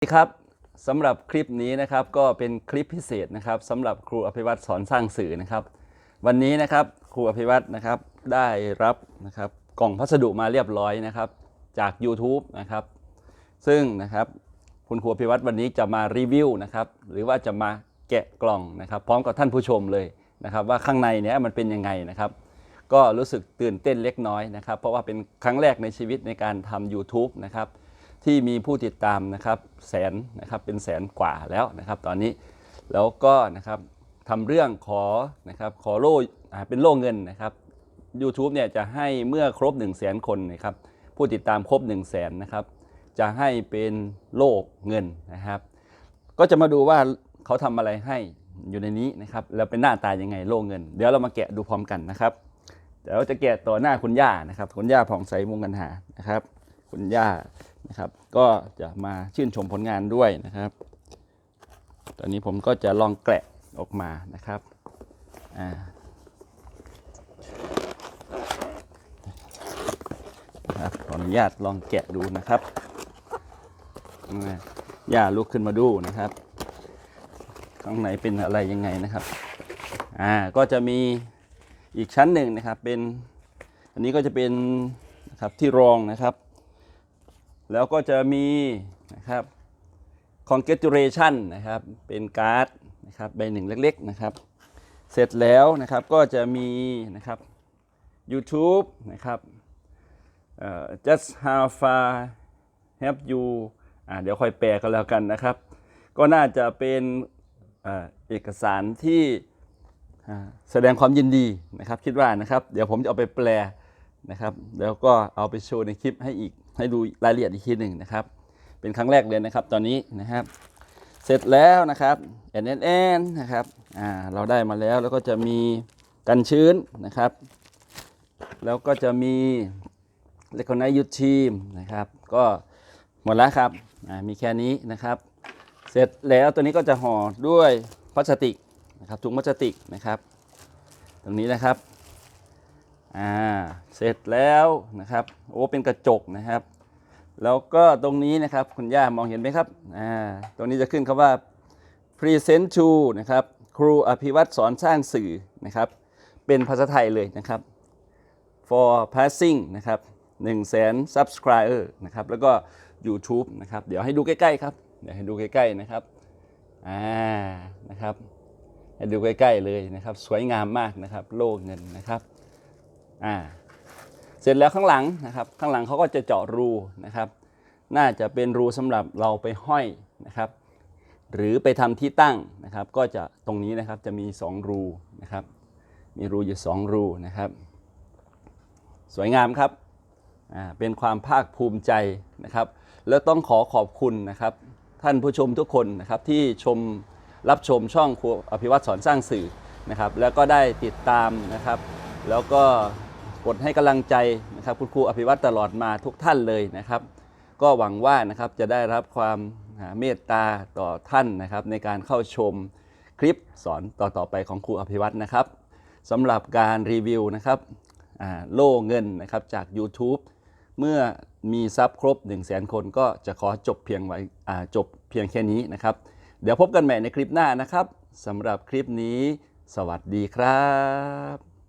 สวัสดีครับสำหรับคลิปนี้นะครับก็เป็นคลิปพิเศษนะครับสำหรับครูอภิวัตรสอนสร้างสื่อนะครับ วันนี้นะครับครูอภิวัตรนะครับได้รับนะครับกล่องพัสดุมาเรียบร้อยนะครับ จาก YouTube นะครับ ซึ่งนะครับคุณครูอภิวัตรวันนี้จะมารีวิวนะครับหรือว่าจะมาแกะกล่องนะครับ พร้อมกับท่านผู้ชมเลยนะครับ ว่าข้างในเนี้ยมันเป็นยังไงนะครับ ก็รู้สึกตื่นเต้นเล็กน้อยนะครับ เพราะว่าเป็นครั้งแรกในชีวิตในการทำ YouTube นะครับ ที่มีผู้ติดตามนะครับแสนนะครับเป็นแสนกว่าแล้วนะครับ ตอนนี้แล้วก็นะครับทำเรื่องขอนะครับขอโล่เป็นโล่เงินนะครับ YouTube เนี่ยจะให้เมื่อครบ 1 0 0 0 0แสนคนนะครับผู้ติดตามครบ 1 0 0 0 0แสนนะครับจะให้เป็นโล่เงินนะครับ ก็จะมาดูว่าเขาทำอะไรให้อยู่ในนี้นะครับแล้วเป็นหน้าตายังไงโล่เงิน เดี๋ยวเรามาแกะดูพร้อมกันนะครับเดี๋ยวจะแกะต่อหน้าคุณย่านะครับคุณย่าผ่องใสวงกันหานะครับ คุณย่า นะครับ ก็จะมาชื่นชมผลงานด้วยนะครับ ตอนนี้ผมก็จะลองแกะออกมานะครับอ่าครับขออนุญาตลองแกะดูนะครับอ่าย่าลุกขึ้นมาดูนะครับ ข้างในเป็นอะไรยังไงนะครับ อ่า ก็จะมีอีกชั้นหนึ่งนะครับ เป็น อันนี้ก็จะเป็นนะครับที่รองนะครับ แล้วก็จะมีนะครับ congratulation นะครับเป็นการ์ดนะครับใบหนึ่งเล็กๆนะครับ เสร็จแล้วนะครับก็จะมีนะครับ YouTube นะครับ just how far have you อ่าเดี๋ยวค่อยแปลกันแล้วกันนะครับ ก็น่าจะเป็นเอ่อเอกสารที่แสดงความยินดีนะครับคิดว่านะครับ เดี๋ยวผมจะเอาไปแปล นะครับ แล้วก็เอาไปโชว์ในคลิปให้อีกให้ดูรายละเอียดอีกทีหนึ่งนะครับ เป็นครั้งแรกเลยนะครับ ตอนนี้นะครับ เสร็จแล้วนะครับ n n n นะครับอ่าเราได้มาแล้วแล้วก็จะมีกันชื้นนะครับ แล้วก็จะมีเลคอนไนยูทีมนะครับ ก็หมดแล้วครับอ่ามีแค่นี้นะครับ เสร็จแล้วตัวนี้ก็จะห่อด้วยพลาสติกนะครับถุงพลาสติกนะครับ ตรงนี้นะครับ อ่าเสร็จแล้วนะครับโอ้เป็นกระจกนะครับ แล้วก็ตรงนี้นะครับคุณย่ามองเห็นไหมครับอ่าตรงนี้จะขึ้นคำว่า present to นะครับครูอภิวัตรสอนสร้างสื่อนะครับ เป็นภาษาไทยเลยนะครับ for passing นะครับ1 0 0 0 0แสน subscriber นะครับแล้วก็ YouTube นะครับเดี๋ยวให้ดูใกล้ๆครับเดี๋ยวให้ดูใกล้ๆนะครับอ่านะครับให้ดูใกล้ๆเลยนะครับ สวยงามมากนะครับ โล่เงินนะครับ อ่าเสร็จแล้วข้างหลังนะครับข้างหลังเขาก็จะเจาะรูนะครับ น่าจะเป็นรูสำหรับเราไปห้อยนะครับ หรือไปทำที่ตั้งนะครับ ก็จะตรงนี้นะครับจะมี 2 รูนะครับ มีรูอยู่ 2 รูนะครับ สวยงามครับอ่าเป็นความภาคภูมิใจนะครับ แล้วต้องขอขอบคุณนะครับ ท่านผู้ชมทุกคนนะครับที่ชมรับชมช่องครูอภิวัตรสอนสร้างสื่อนะครับ แล้วก็ได้ติดตามนะครับ แล้วก็ กดให้กำลังใจนะครับคุณครูอภิวัตรตลอดมาทุกท่านเลยนะครับ ก็หวังว่านะครับจะได้รับความเมตตาต่อท่านนะครับ ในการเข้าชมคลิปสอนต่อๆไปของครูอภิวัตรนะครับสำหรับการรีวิวนะครับโล่เงินนะครับจาก YouTube เมื่อมีซับครบ 1 0 0 0 0แสนคนก็จะขอจบเพียงไว้อ่าจบเพียงแค่นี้นะครับ เดี๋ยวพบกันใหม่ในคลิปหน้านะครับสำหรับคลิปนี้ สวัสดีครับ